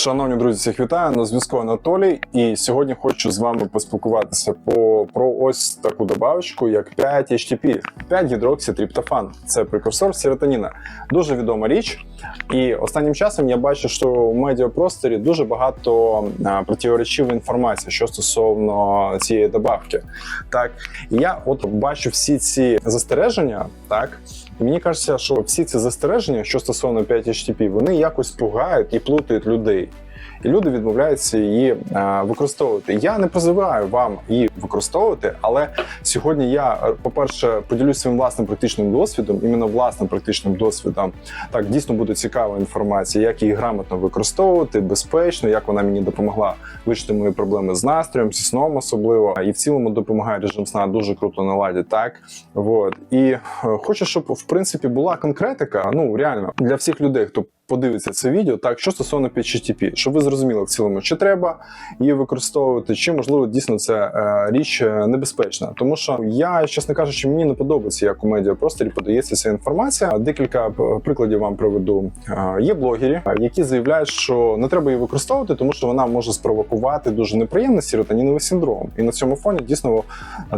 Шановні друзі, всіх вітаю на зв'язку Анатолій. І сьогодні хочу з вами поспілкуватися по про ось таку добавочку, як 5 HTP, 5 гідрокситриптофан. Це прекурсор серотоніна. Дуже відома річ. І останнім часом я бачу, що в медіапросторі дуже багато противоречивої інформації, що стосовно цієї добавки. Так, я от бачу всі ці застереження, так. І мені кажеться, що всі ці застереження, що стосовно 5 HTTP, вони якось пугають і плутають людей. І люди відмовляються її е, використовувати. Я не призиваю вам її використовувати, але сьогодні я, е, по-перше, поділюсь своїм власним практичним досвідом, іменно власним практичним досвідом. Так, дійсно буде цікава інформація, як її грамотно використовувати, безпечно, як вона мені допомогла вирішити мої проблеми з настроєм, зі сном особливо. І в цілому допомагає режим сна дуже круто наладити. Так, вот. І е, хочу, щоб в принципі була конкретика. Ну реально для всіх людей, хто подивиться це відео, так що стосовно PHTP, щоб ви зрозуміли в цілому, чи треба її використовувати, чи можливо дійсно це е, річ е, небезпечна. Тому що я, чесно кажучи, мені не подобається, як у медіапросторі подається ця інформація. Декілька е, прикладів вам приведу. Є блогери, е, які заявляють, що не треба її використовувати, тому що вона може спровокувати дуже неприємний серотоніновий синдром. І на цьому фоні дійсно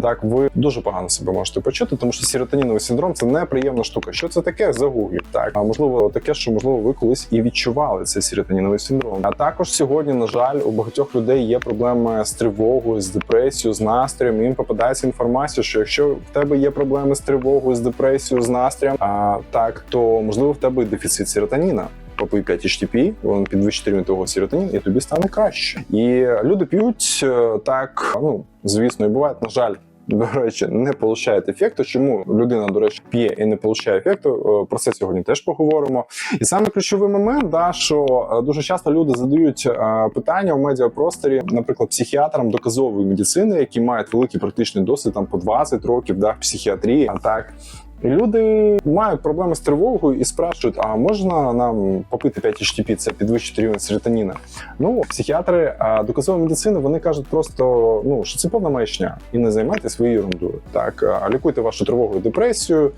так ви дуже погано себе можете почути, тому що серотоніновий синдром це неприємна штука. Що це таке? Загугліть. Так а можливо, таке, що можливо ви колись і відчували цей серотоніновий синдром. А також сьогодні, на жаль, у багатьох людей є проблеми з тривогою, з депресією, з настроєм. Їм попадається інформація, що якщо в тебе є проблеми з тривогою, з депресією, з настроєм, а так то можливо в тебе дефіцит серотоніна. Попий 5 HTP, він підвищить рівень того серотонін, і тобі стане краще. І люди п'ють е, так, ну звісно, і буває, на жаль. До речі, не получають ефекту. Чому людина, до речі, п'є і не получає ефекту? Е, Про це сьогодні теж поговоримо. І саме ключовий момент, да, що е, дуже часто люди задають е, питання у медіапросторі, наприклад, психіатрам доказової медицини, які мають великий практичний досвід там по 20 років, да, в психіатрії. А так люди мають проблеми з тривогою і спрашують: а можна нам попити 5 HTP, це підвищити рівень серотоніна? Ну, психіатри доказової медицини вони кажуть просто, ну що це повна маячня, і не займайтесь своєю ерундою. Так, а лікуйте вашу тривогу і депресію.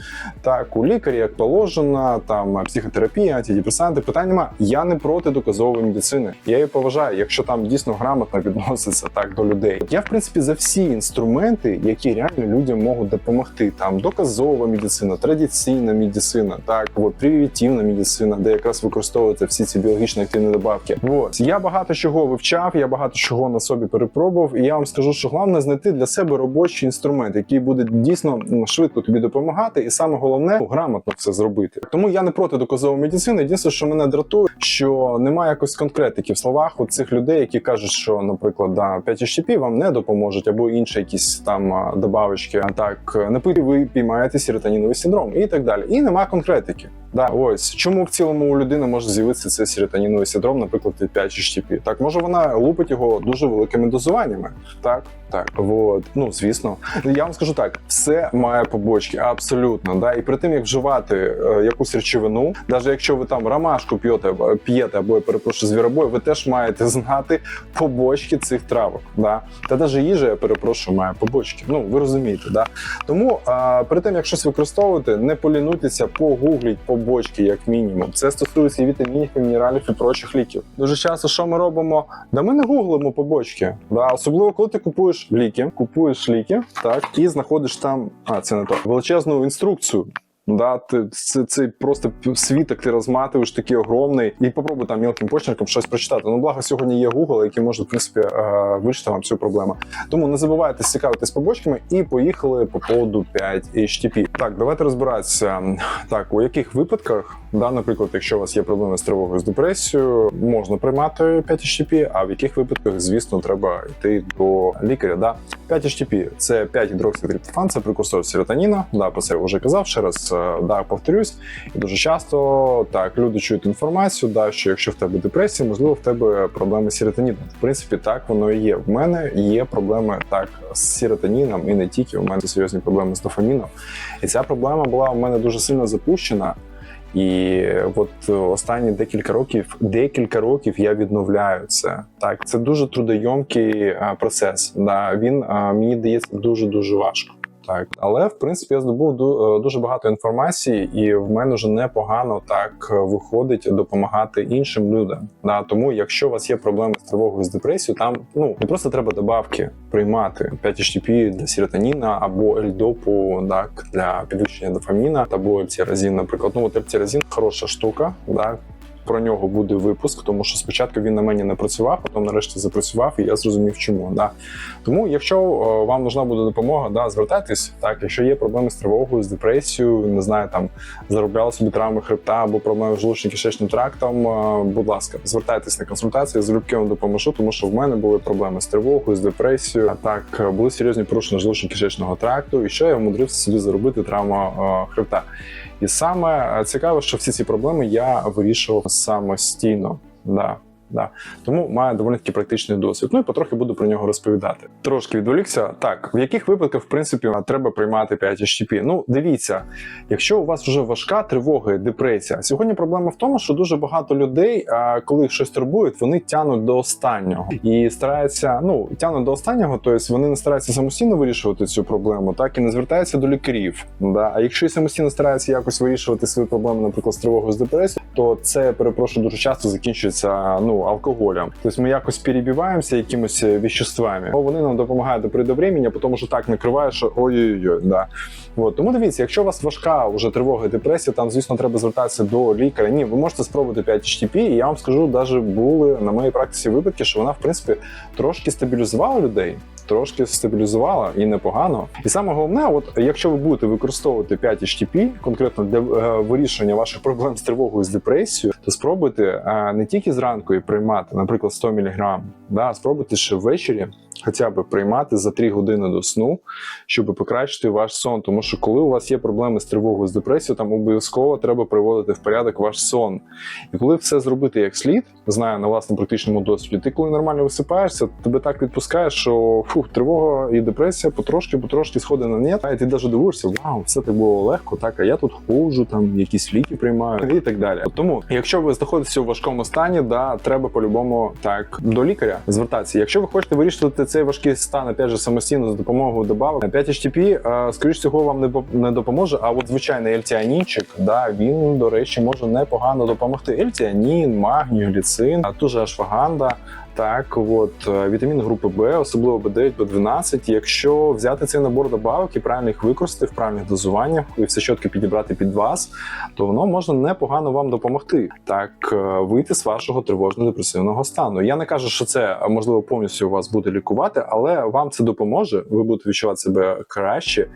Так, у лікарі, як положено, там психотерапія, антидепресанти. Питань нема. Я не проти доказової медицини. Я її поважаю, якщо там дійсно грамотно відноситься так до людей. Я в принципі за всі інструменти, які реально людям можуть допомогти. Там доказова медицина, традиційна медицина, так от привітивна медицина, де якраз використовуються всі ці біологічно активні добавки. От я багато чого вивчав, я багато чого на собі перепробував, і я вам скажу, що головне знайти для себе робочий інструмент, який буде дійсно швидко тобі допомагати, і саме головне грамотно все зробити. Тому я не проти доказової медицини. Єдине, що мене дратує, що немає якось конкретики в словах от цих людей, які кажуть, що, наприклад, да, 5 HTP вам не допоможуть, або інші якісь там добавочки. Так не пити, ви піймаєте серотоніновий синдром і так далі. І нема конкретики. Да, ось чому в цілому у людини може з'явитися цей серотоніновий синдром, наприклад, від 5 HTP. Так, може вона лупить його дуже великими дозуваннями. Так, так. Вот. Ну, звісно. Я вам скажу так: все має побочки, абсолютно. Да? І при тим, як вживати е, якусь речовину, навіть якщо ви там ромашку п'єте, або- п'єте або я перепрошую звіробой, ви теж маєте знати побочки цих травок. Да? Та навіть їжа, я перепрошую, має побочки. Ну, ви розумієте, да? Тому а, перед тим, як щось використовувати, не полінуйтеся, погугліть побочки, як мінімум. Це стосується і вітамінів, і мінералів і прочих ліків. Дуже часто, що ми робимо? Да ми не гуглимо побочки. Да? Особливо, коли ти купуєш ліки, купуєш ліки, так, і знаходиш там, а це не то, величезну інструкцію. Да, ти це, це просто світок ти розматуєш такий огромний, і попробуй там мілким почерком щось прочитати. Ну, благо сьогодні є Google, який може в принципі е, вирішити вам цю проблему. Тому не забувайте цікавитись побочками і поїхали по поводу 5 HTP. Так, давайте розбиратися. Так, у яких випадках, да, наприклад, якщо у вас є проблеми з тривогою з депресією, можна приймати 5 HTP, а в яких випадках, звісно, треба йти до лікаря. Да? 5 HTP – це 5 гідрокситриптофан, це прекурсор серотоніна. Да, про це вже казав ще раз. Е, Да, повторюсь. І дуже часто так люди чують інформацію, да, що якщо в тебе депресія, можливо, в тебе проблеми з серотоніном. В принципі, так воно і є. В мене є проблеми так з серотоніном, і не тільки. У мене серйозні проблеми з дофаміном. І ця проблема була у мене дуже сильно запущена. І от останні декілька років, декілька років я відновляю це. Так, це дуже трудойомкий процес. Да, він мені дається дуже дуже важко. Так, але в принципі я здобув е, дуже багато інформації, і в мене вже непогано так е, виходить допомагати іншим людям. Да, тому, якщо у вас є проблеми з тривогою з депресією, там ну не просто треба добавки приймати 5-HTP для серотоніна або L-допу так, для підвищення дофаміна або ельціразін, наприклад. Ну от ельціразін хороша штука, да, про нього буде випуск, тому що спочатку він на мені не працював, потім нарешті запрацював, і я зрозумів, чому. Да. Тому, якщо е, вам нужна буде допомога, да, звертайтесь. Так, якщо є проблеми з тривогою, з депресією, не знаю, там заробляли собі травми хребта або проблеми з желудочно-кишечним трактом, е, будь ласка, звертайтесь на консультації, з залюбки вам допоможу, тому що в мене були проблеми з тривогою, з депресією. А так е, були серйозні порушення желудочно-кишечного тракту, і ще я вмудрився собі заробити травма е, хребта. І саме е, цікаво, що всі ці проблеми я вирішував самостійно. Да. Да. Тому маю доволі таки практичний досвід. Ну і потрохи буду про нього розповідати. Трошки відволікся. Так, в яких випадках, в принципі, треба приймати 5 HTP? Ну, дивіться, якщо у вас вже важка тривога і депресія, сьогодні проблема в тому, що дуже багато людей, коли їх щось турбує, вони тянуть до останнього і стараються, ну тянуть до останнього, тобто вони не стараються самостійно вирішувати цю проблему, так і не звертаються до лікарів. Да? А якщо і самостійно стараються якось вирішувати свої проблеми, наприклад, з тривогою з депресією, то це перепрошую дуже часто закінчується ну алкоголем. Тобто ми якось перебиваємося якимось віществами, бо вони нам допомагають до придовреміння, тому що так накриває, що ой-ой-ой, да. От. Тому дивіться, якщо у вас важка вже тривога і депресія, там, звісно, треба звертатися до лікаря. Ні, ви можете спробувати 5 HTP, і я вам скажу, навіть були на моїй практиці випадки, що вона, в принципі, трошки стабілізувала людей. Трошки стабілізувала і непогано. І саме головне, от якщо ви будете використовувати 5 HTP конкретно для е, вирішення ваших проблем з тривогою з депресією, то спробуйте е, не тільки зранку приймати, наприклад, 100 мг, да, спробуйте ще ввечері хоча б приймати за 3 години до сну, щоб покращити ваш сон. Тому що коли у вас є проблеми з тривогою з депресією, там обов'язково треба приводити в порядок ваш сон. І коли все зробити як слід, знаю на власному практичному досвіді, ти коли нормально висипаєшся, тебе так відпускає, що фух, тривога і депресія потрошки, потрошки сходить на нет, і ти навіть дивишся, вау, все так було легко, так а я тут ходжу, там якісь ліки приймаю і так далі. Тому, якщо ви знаходитеся у важкому стані, да, треба по-любому так до лікаря звертатися. Якщо ви хочете цей важкий стан, опять же, самостійно за допомогою добавок, 5 HTP, е, скоріш цього, вам не допоможе. А от звичайний ельціанінчик, да, він, до речі, може непогано допомогти. Ельціанін, магній, гліцин, а ту же ашваганда. Так, от е, вітамін групи Б, особливо Б9, Б12. Якщо взяти цей набор добавок і правильно їх використати в правильних дозуваннях і все чітко підібрати під вас, то воно може непогано вам допомогти так е, вийти з вашого тривожно-депресивного стану. Я не кажу, що це е, можливо повністю вас буде лікувати, але вам це допоможе. Ви будете відчувати себе краще.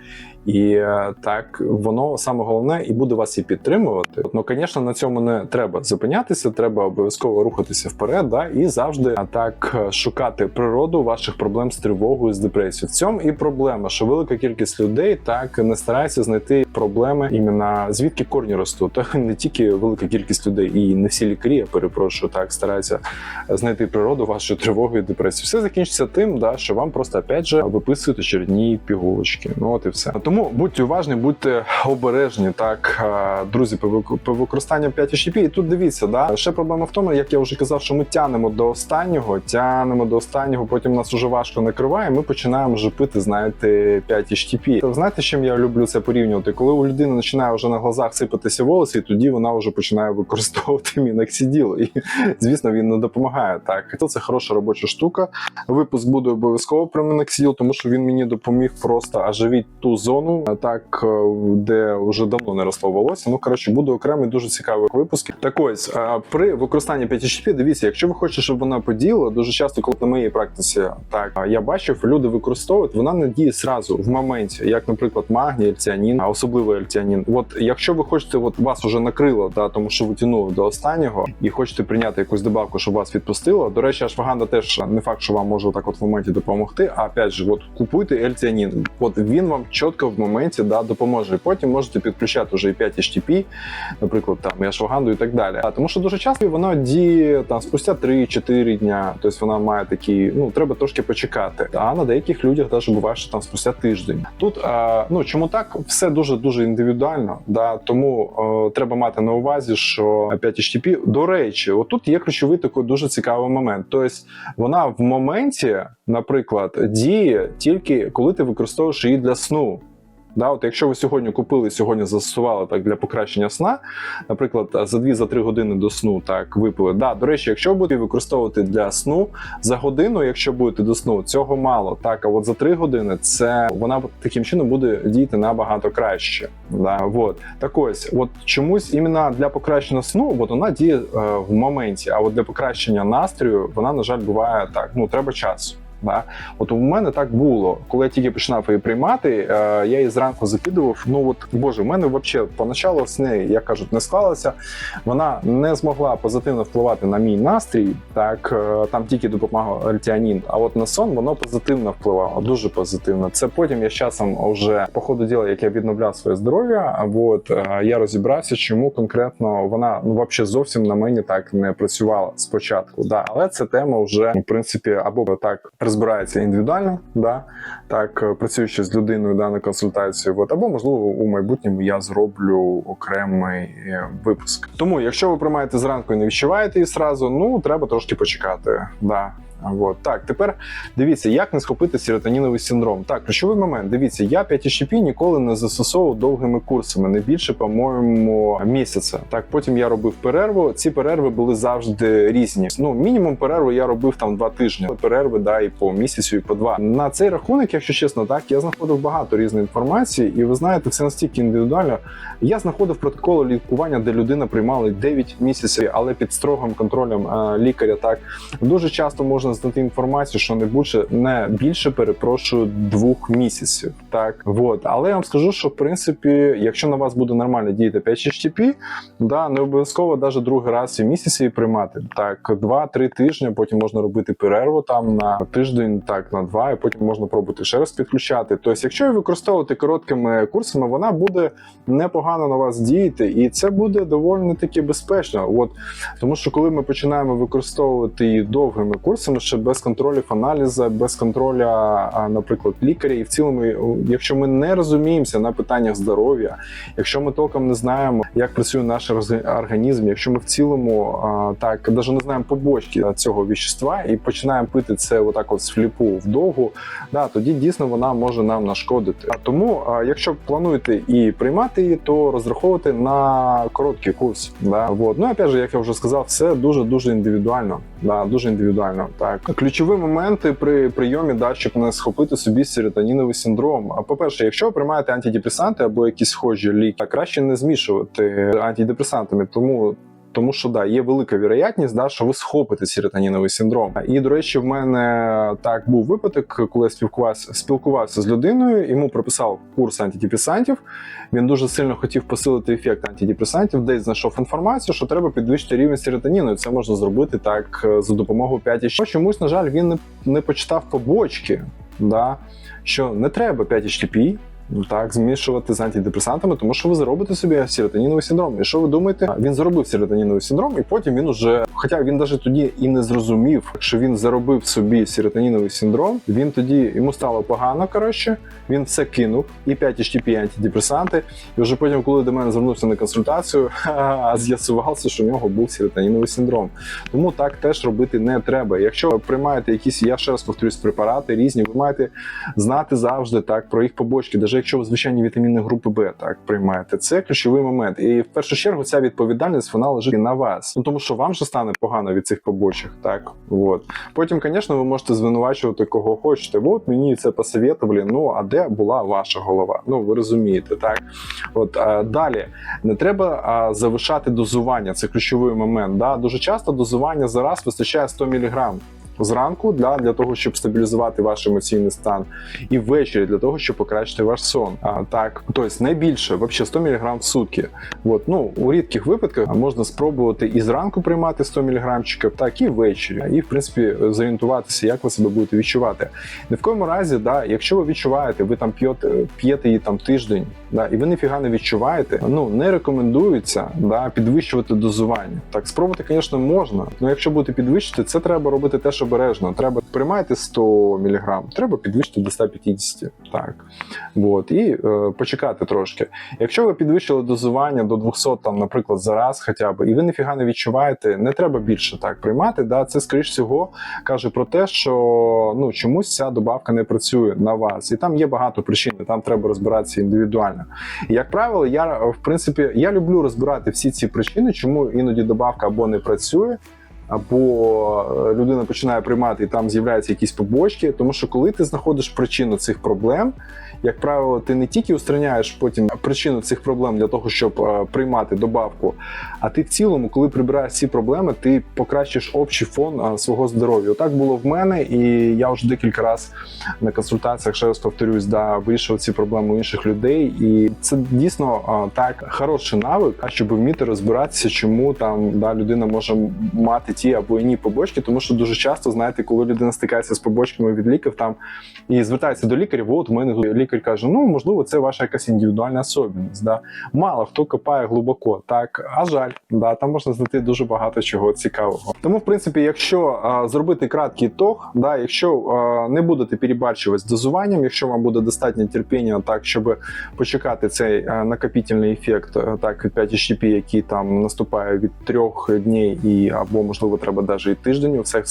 І е, так воно саме головне і буде вас і підтримувати. Ну, звісно, на цьому не треба зупинятися. Треба обов'язково рухатися вперед, да, і завжди так е, шукати природу ваших проблем з тривогою, з депресією. В цьому і проблема, що велика кількість людей так не старається знайти проблеми іменно звідки корні ростуть. Не тільки велика кількість людей, і не всі лікарі, я перепрошую, так стараються знайти природу вашої тривоги і депресії. Все закінчиться тим, да, що вам просто опять же виписують очередні пігулочки. Ну от і все. Тому будьте уважні, будьте обережні. Так, е, друзі, по вик- по використанню 5 HTP. І тут дивіться, да ще проблема в тому, як я вже казав, що ми тянемо до останнього, тянемо до останнього, потім нас уже важко накриває. Ми починаємо вже пити, знаєте, 5 HTP. То знаєте, з чим я люблю це порівнювати? Коли у людини починає вже на глазах сипатися волоси, і тоді вона вже починає використовувати міноксиділ. І звісно, він не допомагає. Так, це хороша робоча штука. Випуск буде обов'язково про міноксиділ, тому що він мені допоміг просто оживити ту зону, а так е, де вже давно не росло волосся. Ну коротше, буде окремий дуже цікавий випуск. Так ось е, при використанні 5HTP, дивіться, якщо ви хочете, щоб вона подіяла, дуже часто, коли на моїй практиці так е, я бачив, люди використовують, вона не діє зразу в моменті, як, наприклад, магній, ельціанін, а особливо ельціанін. От якщо ви хочете, от вас уже накрило, да, тому що ви тянули до останнього і хочете прийняти якусь добавку, щоб вас відпустило. До речі, ашваганда теж не факт, що вам може так от в моменті допомогти. А опять же, от купуйте ельціанін. От він вам чітко в моменті да, допоможе. І потім можете підключати вже і 5 HTP, наприклад, там і ашваганду і так далі. А тому що дуже часто воно діє там спустя 3-4 дня. Тобто вона має такі, ну треба трошки почекати. А на деяких людях навіть буває, що там спустя тиждень. Тут е, ну чому так все дуже дуже індивідуально. Да, тому е, треба мати на увазі, що 5 HTP, до речі, отут є ключовий такий дуже цікавий момент. Тобто вона в моменті, наприклад, діє тільки коли ти використовуєш її для сну. Да, от якщо ви сьогодні купили, сьогодні застосували так для покращення сна, наприклад, за 2-3 години до сну так випили. Да, до речі, якщо будете використовувати для сну за годину, якщо будете до сну, цього мало. Так, а от за 3 години це вона таким чином буде діяти набагато краще. Да, от. Так ось, от чомусь іменно для покращення сну, от вона діє е, в моменті, а от для покращення настрою вона, на жаль, буває так. Ну треба часу. Да? От у мене так було. Коли я тільки починав її приймати, е, я її зранку закидував. Ну от боже, в мене взагалі поначалу з неї, як кажуть, не склалося. Вона не змогла позитивно впливати на мій настрій. Так е, там тільки допомагав альтіанін. А от на сон воно позитивно впливало, дуже позитивно. Це потім я з часом вже по ходу діла, як я відновляв своє здоров'я. От е, я розібрався, чому конкретно вона ну взагалі зовсім на мені так не працювала спочатку. Да, але це тема вже в принципі або так розбирається індивідуально, да так е, працюючи з людиною да, на консультацію. От або можливо у майбутньому я зроблю окремий е, випуск. Тому, якщо ви приймаєте зранку і не відчуваєте її зразу, ну треба трошки почекати. Да. От. Так, тепер дивіться, як не схопити серотоніновий синдром. Так, ключовий момент. Дивіться, я 5 ніколи не застосовував довгими курсами, не більше, по-моєму, місяця. Так, потім я робив перерву. Ці перерви були завжди різні. Ну, мінімум перерву я робив там два тижні. Перерви да, і по місяцю, і по два. На цей рахунок, якщо чесно, так я знаходив багато різної інформації, і ви знаєте, це настільки індивідуально. Я знаходив протоколи лікування, де людина приймала 9 місяців, але під строгим контролем е, лікаря. Так дуже часто можна знайти інформацію, що не більше не більше перепрошую двох місяців. Так от, але я вам скажу, що в принципі, якщо на вас буде нормально діяти 5 HTP, да не обов'язково навіть другий раз в місяці приймати. Так, 2-3 тижні. Потім можна робити перерву там на тиждень, так на два, і потім можна пробувати ще раз підключати. Тобто, якщо її використовувати короткими курсами, вона буде непогано на вас діяти, і це буде доволі таки безпечно. От тому, що коли ми починаємо використовувати її довгими курсами, ще без контролю аналізу, без контролю, наприклад, лікаря, і в цілому, якщо ми не розуміємося на питаннях здоров'я, якщо ми толком не знаємо, як працює наш організм, якщо ми в цілому так навіть не знаємо побочки цього віщества і починаємо пити це отак, от з фліпу вдовгу, да, тоді дійсно вона може нам нашкодити. А тому, якщо плануєте і приймати її, то розраховувати на короткий курс. Да, вот. Ну опять же, як я вже сказав, все дуже дуже індивідуально. Да, дуже індивідуально. Так ключові моменти при прийомі, да, щоб не схопити собі серотоніновий синдром. А по-перше, якщо ви приймаєте антидепресанти або якісь схожі ліки, краще не змішувати антидепресантами, тому. Тому що да, є велика вірогідність, да, що ви схопите серотоніновий синдром. І до речі, в мене так був випадок, коли я спілкувався, спілкувався з людиною, йому прописав курс антидепресантів. Він дуже сильно хотів посилити ефект антидепресантів, десь знайшов інформацію, що треба підвищити рівень серотоніну. І це можна зробити так е, за допомогою 5 Чомусь, на жаль, він не, не почитав побочки, да, що не треба 5 HTP, Так, змішувати з антидепресантами, тому що ви заробите собі серотоніновий синдром. І що ви думаєте? Він заробив серотоніновий синдром, і потім він уже, хоча він навіть тоді і не зрозумів, що він заробив собі серотоніновий синдром. Він тоді йому стало погано. Коротше, він все кинув і 5 HTP, антидепресанти. І вже потім, коли до мене звернувся на консультацію, з'ясувалося, що в нього був серотоніновий синдром. Тому так теж робити не треба. Якщо ви приймаєте якісь, я ще раз повторюсь, препарати різні, ви маєте знати завжди так про їх побочки, навіть якщо ви звичайні вітаміни групи Б так приймаєте, це ключовий момент. І в першу чергу ця відповідальність вона лежить на вас. Ну тому що вам же стане погано від цих побочок. Так от потім, звісно, ви можете звинувачувати кого хочете. От мені це посоветували. Ну а де була ваша голова? Ну ви розумієте, так от а, далі не треба а, завишати дозування. Це ключовий момент. Да? Дуже часто дозування за раз вистачає 100 мг зранку для, для того, щоб стабілізувати ваш емоційний стан, і ввечері для того, щоб покращити ваш сон. А, так, тобто найбільше, взагалі 100 мг в сутки. От, ну, у рідких випадках можна спробувати і зранку приймати 100 мг, так і ввечері. І, в принципі, зорієнтуватися, як ви себе будете відчувати. Ні в коєму разі, да, якщо ви відчуваєте, ви там п'єте її там тиждень, да, і ви ніфіга не відчуваєте, ну не рекомендується да, підвищувати дозування. Так, спробувати, звісно, можна, але якщо будете підвищити, це треба робити теж обережно. Треба приймаєте 100 мг, треба підвищити до 150. Так. От, і е, почекати трошки. Якщо ви підвищили дозування до 200, там, наприклад, за раз хоча б, і ви ніфіга не відчуваєте, не треба більше так приймати. Да? Це, скоріш всього, каже про те, що ну, чомусь ця добавка не працює на вас. І там є багато причин, там треба розбиратися індивідуально. І, як правило, я в принципі я люблю розбирати всі ці причини, чому іноді добавка або не працює. Або е, людина починає приймати і там з'являються якісь побочки, тому що коли ти знаходиш причину цих проблем, як правило, ти не тільки устраняєш потім причину цих проблем для того, щоб е, приймати добавку, а ти в цілому, коли прибираєш ці проблеми, ти покращиш общий фон е, свого здоров'я. Так було в мене, і я вже декілька разів на консультаціях, ще раз повторюсь, да, вирішував ці проблеми у інших людей. І це дійсно е, так хороший навик, щоб вміти розбиратися, чому там да, людина може мати ті або інші побочки, тому що дуже часто, знаєте, коли людина стикається з побочками від ліків там і звертається до лікаря, от у мене тут лікар каже: ну можливо, це ваша якась індивідуальна особливість. Да? Мало хто копає глибоко, так а жаль, да, там можна знайти дуже багато чого цікавого. Тому, в принципі, якщо а, зробити краткий тог, да, якщо а, не будете перебарщувати з дозуванням, якщо вам буде достатньо терпіння, так щоб почекати цей а, накопітельний ефект, так від 5 HTP, який там наступає від трьох днів і або можливо треба навіть і тиждень, це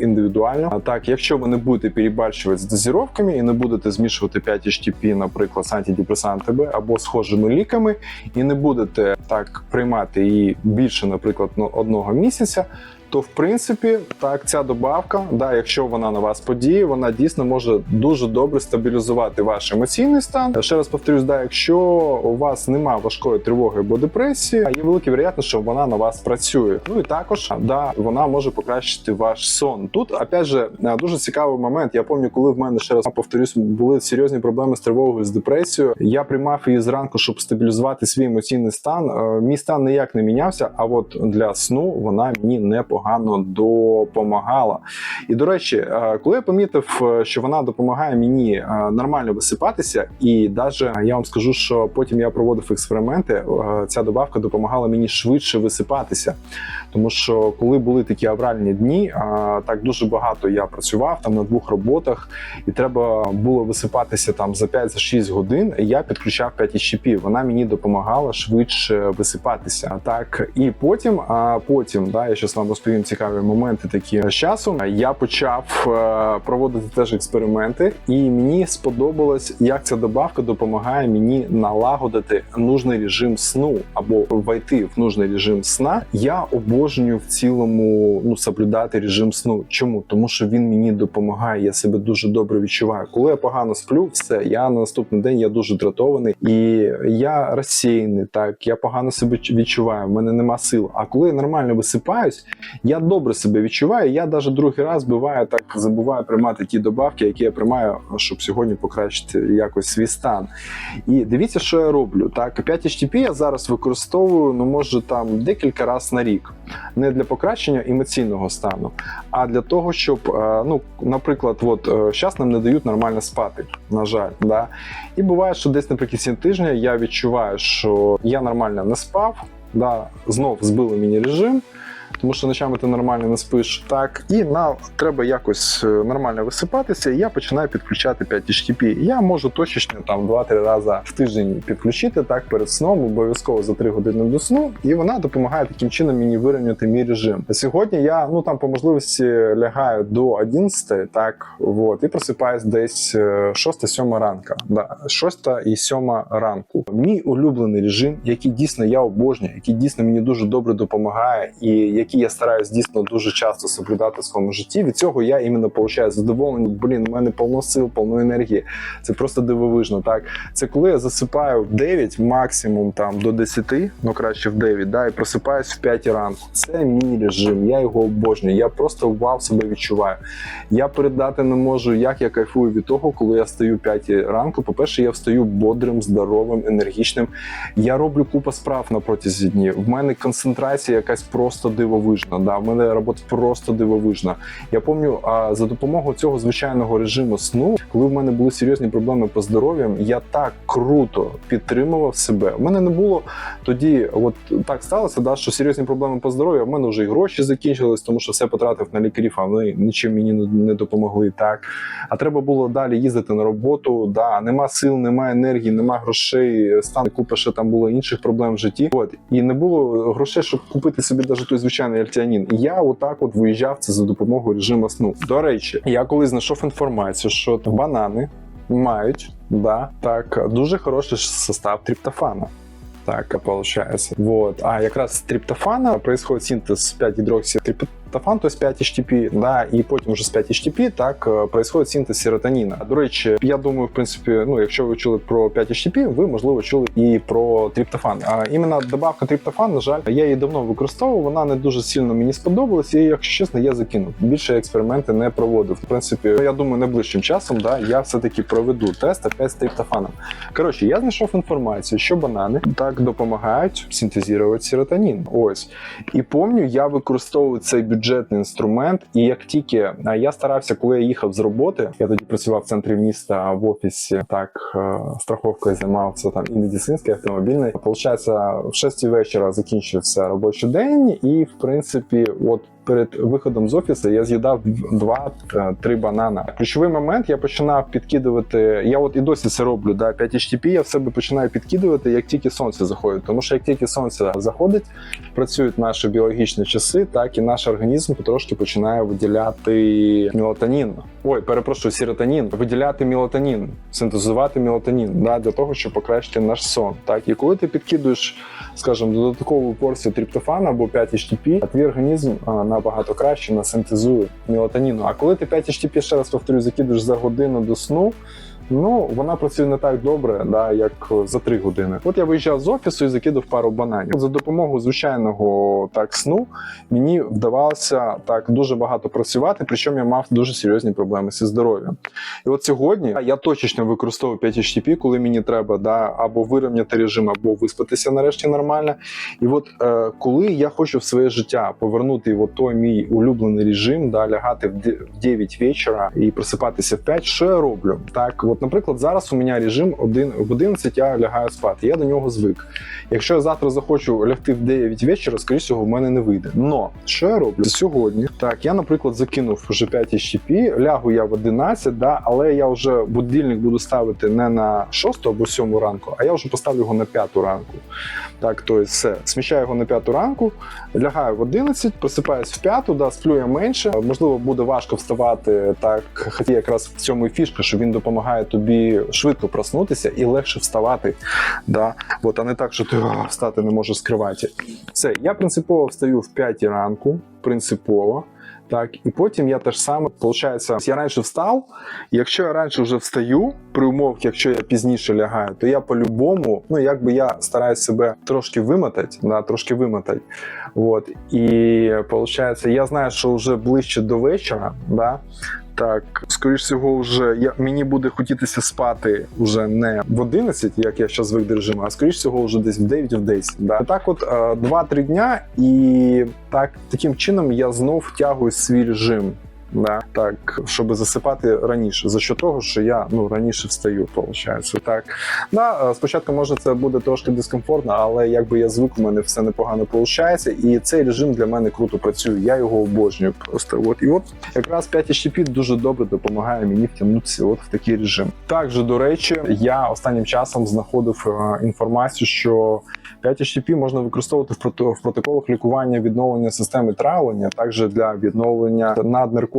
індивідуально. А так, якщо ви не будете перебарщувати з дозіровками і не будете змішувати 5 HTP, наприклад, з антидепресантами або схожими ліками, і не будете так приймати її більше, наприклад, ну, одного місяця. То в принципі, так, ця добавка, да, якщо вона на вас подіє, вона дійсно може дуже добре стабілізувати ваш емоційний стан. Ще раз повторюсь, да, якщо у вас немає важкої тривоги або депресії, є велика вероятність, що вона на вас працює. Ну і також да, вона може покращити ваш сон. Тут опять же дуже цікавий момент. Я пам'ятаю, коли в мене ще раз повторюсь, були серйозні проблеми з тривогою, з депресією. Я приймав її зранку, щоб стабілізувати свій емоційний стан. Е, Мій стан ніяк не мінявся, а от для сну вона мені непогано допомагала. І до речі, е, коли я помітив, е, що вона допомагає мені е, нормально висипатися, і навіть я вам скажу, що потім я проводив експерименти, ця добавка допомагала мені швидше висипатися. Тому що коли були такі авральні дні, так дуже багато я працював там на двох роботах, і треба було висипатися там за 5-6 годин. Я підключав 5 HTP. Вона мені допомагала швидше висипатися. Так і потім, а потім, да, я зараз вам розповім цікаві моменти такі з часом. Я почав е, проводити теж експерименти, і мені сподобалось, як ця добавка допомагає мені налагодити нужний режим сну або войти в нужний режим сна. Я обожнюю в цілому ну соблюдати режим сну. Чому? Тому що він мені допомагає. Я себе дуже добре відчуваю. Коли я погано сплю, все я на наступний день я дуже дратований і я розсіяний. Так я погано себе відчуваю. в мене нема сил. А коли я нормально висипаюсь, я добре себе відчуваю. Я навіть другий раз буває так забуваю приймати ті добавки, які я приймаю, щоб сьогодні покращити якось свій стан. І дивіться, що я роблю. Так, 5 HTP я зараз використовую, ну може там декілька разів на рік, не для покращення емоційного стану, а для того, щоб, е, ну, наприклад, от зараз нам не дають нормально спати, на жаль. Да? І буває, що десь наприкінці тижня я відчуваю, що я нормально не спав, да, знов збили мені режим. Тому що ночами ти нормально не спиш, так і на треба якось е, нормально висипатися. І я починаю підключати 5 HTP. Я можу точечно там 2-3 рази в тиждень підключити так перед сном, обов'язково за 3 години до сну, і вона допомагає таким чином мені вирівняти мій режим. Сьогодні я ну там по можливості лягаю до 11, так от, і просипаюсь десь 6-7 ранка. Да, 6 і 7 ранку. Мій улюблений режим, який дійсно я обожнюю, який дійсно мені дуже добре допомагає, і який я стараюсь дійсно дуже часто соблюдати в своєму житті. Від цього я іменно получаю задоволення. Блін, у мене повно сил, повно енергії. Це просто дивовижно. Так, це коли я засипаю в 9, максимум там до 10, ну краще в 9, да, і просипаюсь в 5 ранку. Це мій режим. Я його обожнюю. Я просто вау себе відчуваю. Я передати не можу, як я кайфую від того, коли я стаю 5 ранку. По-перше, я встаю бодрим, здоровим, енергічним. Я роблю купу справ на протязі днів. В мене концентрація якась просто дивовижна. Да, в мене робота просто дивовижна. Я пам'ятаю, а за допомогою цього звичайного режиму сну, коли в мене були серйозні проблеми по здоров'ям, я так круто підтримував себе. У мене не було тоді, от так сталося, да, що серйозні проблеми по здоров'ю. В мене вже і гроші закінчились, тому що все потратив на лікарів, а вони нічим мені не- допомогли. Так а треба було далі їздити на роботу. Да, нема сил, нема енергії, нема грошей. Стан купа ще там було інших проблем в житті. От і не було грошей, щоб купити собі навіть той звичайний альтіанін. І я отак от виїжджав це за допомогою режиму сну. До речі, я коли знайшов інформацію, що банани мають да, так дуже хороший состав триптофана. Так, виходить. Вот. А якраз з триптофана происходит синтез 5 гидрокситриптофан, то есть 5 HTP, да, і потім вже з 5 HTP так е, происходит синтез серотоніна. До речі, я думаю, в принципі, ну, якщо ви чули про 5 HTP, ви можливо чули і про триптофан. А іменно добавка триптофан, на жаль, я її давно використовував. Вона не дуже сильно мені сподобалась, і якщо чесно, я закинув. Більше експерименти не проводив. В принципі, я думаю, найближчим часом да, я все-таки проведу тест опять з триптофаном. Коротше, я знайшов інформацію, що банани так допомагають синтезувати серотонін. Ось. І помню, я використовував цей бюджетний інструмент, і як тільки я старався, коли я їхав з роботи, я тоді працював в центрі міста в офісі, так е, страховкою займався там і медицинський, автомобільний. Получається, в 6 вечора закінчився робочий день, і в принципі, от. Перед виходом з офісу я з'їдав два-три банана. Ключовий момент я починав підкидувати. Я от і досі це роблю. Да, 5 HTP я в себе починаю підкидувати, як тільки сонце заходить. Тому що як тільки сонце заходить, працюють наші біологічні часи, так і наш організм потрошки починає виділяти мелатонін. Ой, перепрошую, серотонін, виділяти мелатонін, синтезувати мелатонін, да, для того, щоб покращити наш сон. Так, і коли ти підкидуєш, скажімо, додаткову порцію триптофана або 5 HTP, твій організм а, набагато краще насинтезує мелатоніну. А коли ти 5 HTP, ще раз повторюю, закидуєш за годину до сну. Ну, вона працює не так добре, да, як за 3 години. От я виїжджав з офісу і закидав пару бананів. За допомогою звичайного так сну мені вдавалося так дуже багато працювати, причому я мав дуже серйозні проблеми зі здоров'ям. І от сьогодні я точечно використовую 5 HTP, коли мені треба да, або вирівняти режим, або виспатися нарешті нормально. І от е, коли я хочу в своє життя повернути от той мій улюблений режим, да, лягати в 9 вечора і просипатися в 5, що я роблю? Так, от, наприклад, зараз у мене режим один, в 11 я лягаю спати. Я до нього звик. Якщо я завтра захочу лягти в 9 вечора, скоріше всього, в мене не вийде. Но що я роблю сьогодні? Так, я, наприклад, закинув вже 5 HTP, лягу я в 11, да, але я вже будильник буду ставити не на 6 або 7 ранку, а я вже поставлю його на 5 ранку. Так, то есть все, сміщаю його на 5 ранку, лягаю в 11, просипаюсь в 5, да, сплю я менше. Можливо, буде важко вставати так, хоча якраз в цьому і фішка, що він допомагає тобі швидко проснутися і легше вставати. Да. От, а не так, що ти «А, встати не можеш з кроваті. Все, я принципово встаю в 5 ранку, принципово. Так, і потім я теж саме, виходить, я раніше встав, і якщо я раніше вже встаю, при умовах, якщо я пізніше лягаю, то я по-любому, ну якби я стараюсь себе трошки вимотати, да, трошки вимотати. От, і виходить, я знаю, що вже ближче до вечора, да, так, скоріш всього, вже я, мені буде хотітися спати вже не в 11, як я зараз звик до режиму, а скоріш всього, вже десь в 9 в 10. Да. Так, от е, 2-3 дня, і так таким чином я знов втягую свій режим. Да, так, щоб засипати раніше, за що того, що я ну раніше встаю, виходить. Так да, е, спочатку може це буде трошки дискомфортно, але якби я звик, у мене все непогано виходить, і цей режим для мене круто працює. Я його обожнюю просто. От і от якраз 5 HTP дуже добре допомагає мені втягнутися от в такий режим. Також, до речі, я останнім часом знаходив е, інформацію, що 5 HTP можна використовувати в прото- в протоколах лікування відновлення системи травлення, також для відновлення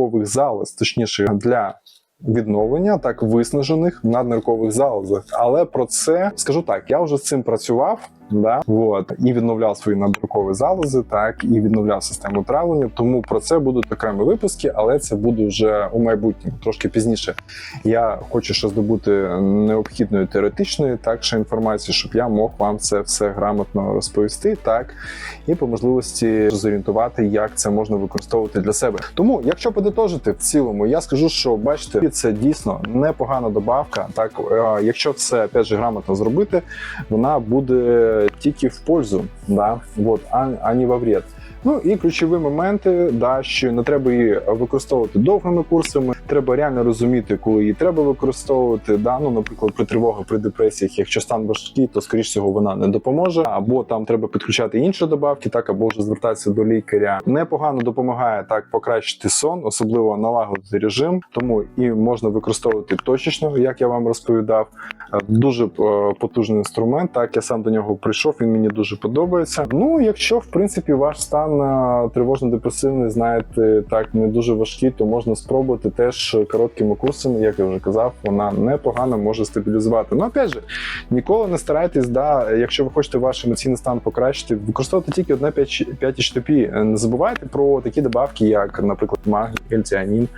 надниркових залоз, точніше для відновлення так виснажених надниркових залозах. Але про це скажу так: я вже з цим працював. Да, от, і відновляв свої надрукові залози, так і відновляв систему травлення. Тому про це будуть окремі випуски, але це буде вже у майбутньому, трошки пізніше. Я хочу ще здобути необхідної теоретичної так ще інформації, щоб я мог вам це все грамотно розповісти, так і по можливості зорієнтувати, як це можна використовувати для себе. Тому, якщо подитожити в цілому, я скажу, що бачите, це дійсно непогана добавка. Так, е, якщо це опять же грамотно зробити, вона буде тільки в пользу, да, вот, а, а не во вред. Ну і ключові моменти, да, що не треба її використовувати довгими курсами. Треба реально розуміти, коли її треба використовувати. Да, ну, наприклад, при тривогах, при депресіях, якщо стан важкий, то скоріш всього вона не допоможе. Або там треба підключати інші добавки, так або вже звертатися до лікаря. Непогано допомагає так покращити сон, особливо налагодити режим, тому і можна використовувати точечно, як я вам розповідав. Е, Дуже е, потужний інструмент. Так я сам до нього прийшов. Він мені дуже подобається. Ну, якщо в принципі ваш стан е, тривожно-депресивний, знаєте, так не дуже важкий, то можна спробувати теж короткими курсами, як я вже казав, вона непогано може стабілізувати. Ну, опять же, ніколи не старайтесь, да, якщо ви хочете ваш емоційний стан покращити, використовувати тільки одне 5 HTP. Не забувайте про такі добавки, як, наприклад, магній, ельціанін,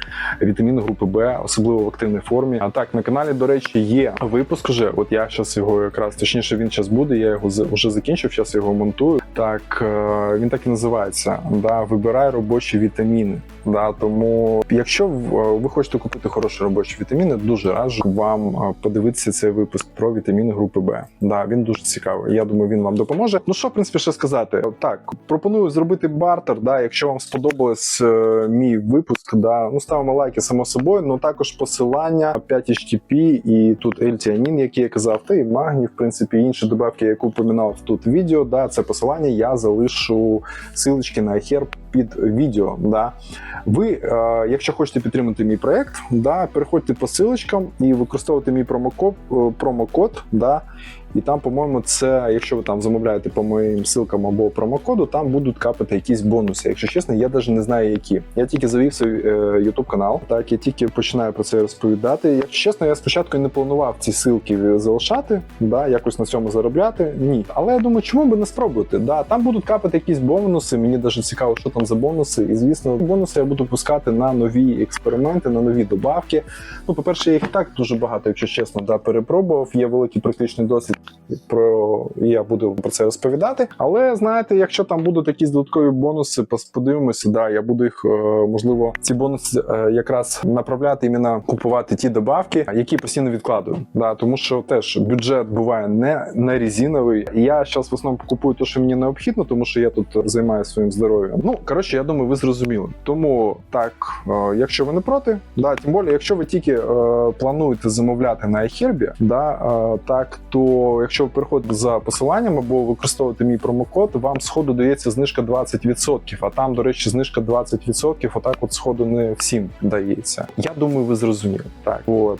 вітаміни групи Б, особливо в активній формі. А так на каналі, до речі, є випуск вже. От я зараз його якраз точніше він зараз буде. Я його вже закінчив. Зараз його монтую. Так е, він так і називається. Да, вибирай робочі вітаміни. Да, тому, якщо е, ви хочете купити хороші робочі вітаміни, дуже раджу вам е, подивитися цей випуск про вітаміни групи Б. Да, він дуже цікавий. Я думаю, він вам допоможе. Ну що, в принципі, ще сказати? Так, пропоную зробити бартер. Да, якщо вам сподобалось мій випуск, да, ну ставимо лайки само собою. Ну також посилання 5 HTP і тут L-тіанін, який я казав, та і магній, в принципі, інші добавки, яку помінав тут відео. Да, це посилання. Я залишу силочки на ехер під відео. Да. Ви, е, якщо хочете підтримати мій проект, да, переходьте по силочкам і використовуйте мій промокод, е, промокод да, і там, по-моєму, це, якщо ви там замовляєте по моїм ссылкам або промокоду, там будуть капати якісь бонуси. Якщо чесно, я навіть не знаю, які. Я тільки завів свій е, YouTube канал, так я тільки починаю про це розповідати. Якщо чесно, я спочатку не планував ці ссылки залишати, да, якось на цьому заробляти. Ні. Але я думаю, чому би не спробувати? Да, там будуть капати якісь бонуси. Мені навіть цікаво, що там за бонуси. І звісно, бонуси я буду пускати на нові експерименти, на нові добавки. Ну, по-перше, я їх і так дуже багато, якщо чесно, да, перепробував. Є великий практичний досвід про я буду про це розповідати. Але знаєте, якщо там будуть якісь додаткові бонуси, подивимося, да, я буду їх е, можливо ці бонуси е, якраз направляти іменно купувати ті добавки, які постійно відкладую. Да, тому що теж бюджет буває не, не резиновий. Я зараз в основному купую те, що мені необхідно, тому що я тут займаюся своїм здоров'ям. Ну коротше, я думаю, ви зрозуміли. Тому так, е, якщо ви не проти, да, тим більше, якщо ви тільки плануєте замовляти на iHerb, да, так то якщо ви переходите за посиланням або використовуєте мій промокод, вам сходу дається знижка 20%, а там, до речі, знижка 20%, отак от сходу не всім дається. Я думаю, ви зрозуміли. Так, от.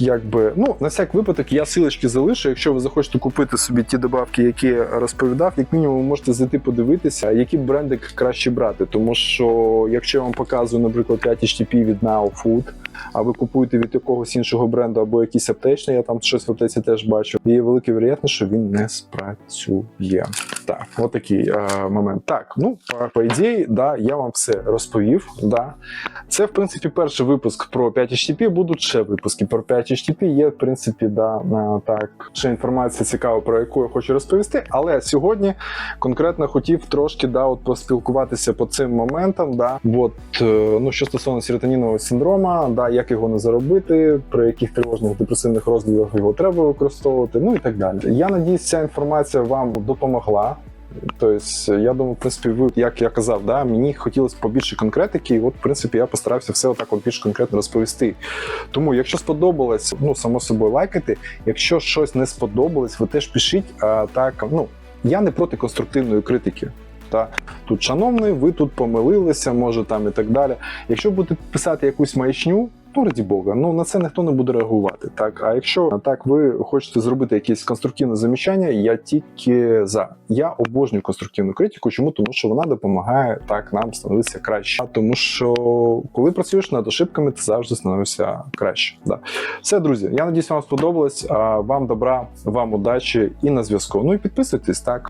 Якби ну на всяк випадок я силочки залишу. Якщо ви захочете купити собі ті добавки, які розповідав, як мінімум можете зайти подивитися, які бренди краще брати. Тому що якщо я вам показую, наприклад, 5 HTP від Now Food, а ви купуєте від якогось іншого бренду або якийсь аптечний, я там щось в аптеці теж бачу. Є велика вероятність, що він не спрацює. Так, от такий е, момент. Так, ну по, по ідеї, да, я вам все розповів. Да. Це, в принципі, перший випуск про 5 HTP. Будуть ще випуски про 5 HTP. Є, в принципі, да, на, так, ще інформація цікава, про яку я хочу розповісти. Але сьогодні конкретно хотів трошки да, от поспілкуватися по цим моментам. Да. От, е, ну, що стосовно серотонінового синдрома, да, як його не заробити, при яких тривожних депресивних розладах його треба використовувати, ну і так далі. Я надіюсь, ця інформація вам допомогла. Тобто, я думаю, в принципі, ви, як я казав, да, мені хотілося побільше конкретики, і от, в принципі, я постарався все отак от більш конкретно розповісти. Тому, якщо сподобалось, ну, само собою лайкайте. Якщо щось не сподобалось, ви теж пишіть. А, так, ну, я не проти конструктивної критики. Та тут, шановний, ви тут помилилися, може там і так далі. Якщо будете писати якусь маячню, ну раді Бога, ну на це ніхто не буде реагувати. Так, а якщо так ви хочете зробити якесь конструктивне замічання, я тільки за. Я обожнюю конструктивну критику. Чому? Тому що вона допомагає так нам становитися краще. Тому що коли працюєш над ошибками, ти завжди становишся краще. Да. Все, друзі. Я надіюсь, вам сподобалось. Вам добра, вам удачі і на зв'язку. Ну і підписуйтесь так.